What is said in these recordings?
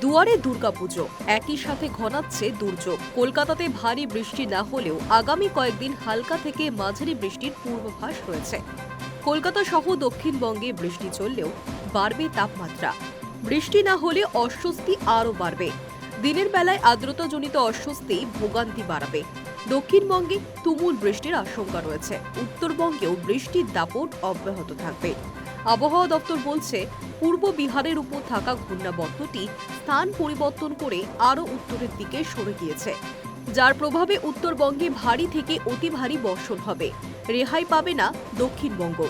দুয়ারে দুর্গাপুজো। একই সাথে ঘনাচ্ছে দুর্যোগ। কলকাতাতে ভারী বৃষ্টি না হলেও আগামী কয়েকদিন হালকা থেকে মাঝারি বৃষ্টির পূর্বাভাস রয়েছে। কলকাতা সহ দক্ষিণবঙ্গে বৃষ্টি চললেও বাড়বে তাপমাত্রা। বৃষ্টি না হলে অস্বস্তি আরও বাড়বে। দিনের বেলায় আর্দ্রতাজনিত অস্বস্তি ভোগান্তি বাড়াবে। দক্ষিণবঙ্গে তুমুল বৃষ্টির আশঙ্কা রয়েছে। উত্তরবঙ্গেও বৃষ্টির দাপট অব্যাহত থাকবে। আবহাওয়া দপ্তর বলছে, পূর্ব বিহারের উপর থাকা ঘূর্ণাবর্তটি স্থান পরিবর্তন করে আরও উত্তরের দিকে সরে গিয়েছে, যার প্রভাবে উত্তরবঙ্গে ভারী থেকে অতি ভারী বর্ষণ হবে। রেহাই পাবে না দক্ষিণবঙ্গ।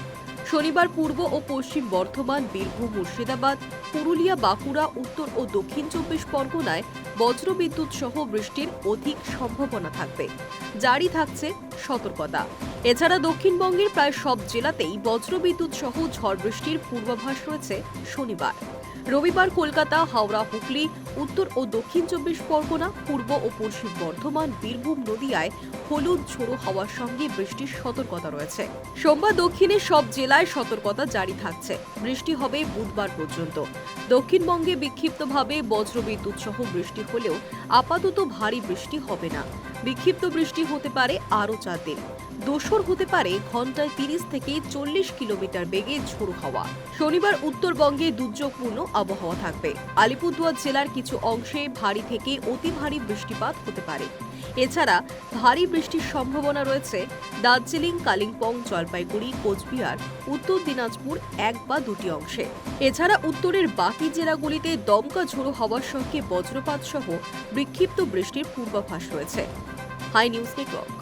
শনিবার পূর্ব ও পশ্চিম বর্ধমান, বীরভূম, মুর্শিদাবাদ, পুরুলিয়া, বাঁকুড়া, উত্তর ও দক্ষিণ চব্বিশ পরগনায় বজ্রবিদ্যুৎ সহ বৃষ্টির অধিক সম্ভাবনা থাকবে। জারি থাকছে সতর্কতা। এছাড়া দক্ষিণবঙ্গের প্রায় সব জেলাতেই বজ্রবিদ্যুৎ সহ ঝড় বৃষ্টির পূর্বাভাস রয়েছে শনিবার। রবিবার কলকাতা, হাওড়া, হুগলি, উত্তর ও দক্ষিণ চব্বিশ পরগনা, পূর্ব ও পশ্চিম বর্ধমান, বীরভূম নদিয়ায় হলুদ ঝোড়ো হওয়ার সঙ্গে বৃষ্টির সতর্কতা রয়েছে। সোমবার দক্ষিণের সব জেলায় সতর্কতা জারি থাকছে। বৃষ্টি হবে বুধবার পর্যন্ত। দক্ষিণবঙ্গে বিক্ষিপ্তভাবে বজ্রবিদ্যুৎ সহ বৃষ্টি হলেও আপাতত ভারী বৃষ্টি হবে না। বিক্ষিপ্ত বৃষ্টি হতে পারে আরও চার দিন। দোসর হতে পারে ঘন্টায় তিরিশ থেকে চল্লিশ কিলোমিটার বেগে ঝোড়ো হওয়া। শনিবার উত্তরবঙ্গে দুর্যোগপূর্ণ আবহাওয়া থাকবে। আলিপুরদুয়ার জেলার কিছু অংশে ভারী থেকে অতি ভারী বৃষ্টিপাত হতে পারে। এছাড়া ভারী বৃষ্টির সম্ভাবনা রয়েছে দার্জিলিং, কালিম্পং, জলপাইগুড়ি, কোচবিহার, উত্তর দিনাজপুর এক বা দুটি অংশে। এছাড়া উত্তরের বাকি জেলাগুলিতে দমকা ঝোড়ো হওয়ার সঙ্গে বজ্রপাত সহ বিক্ষিপ্ত বৃষ্টির পূর্বাভাস রয়েছে। Hi News Network.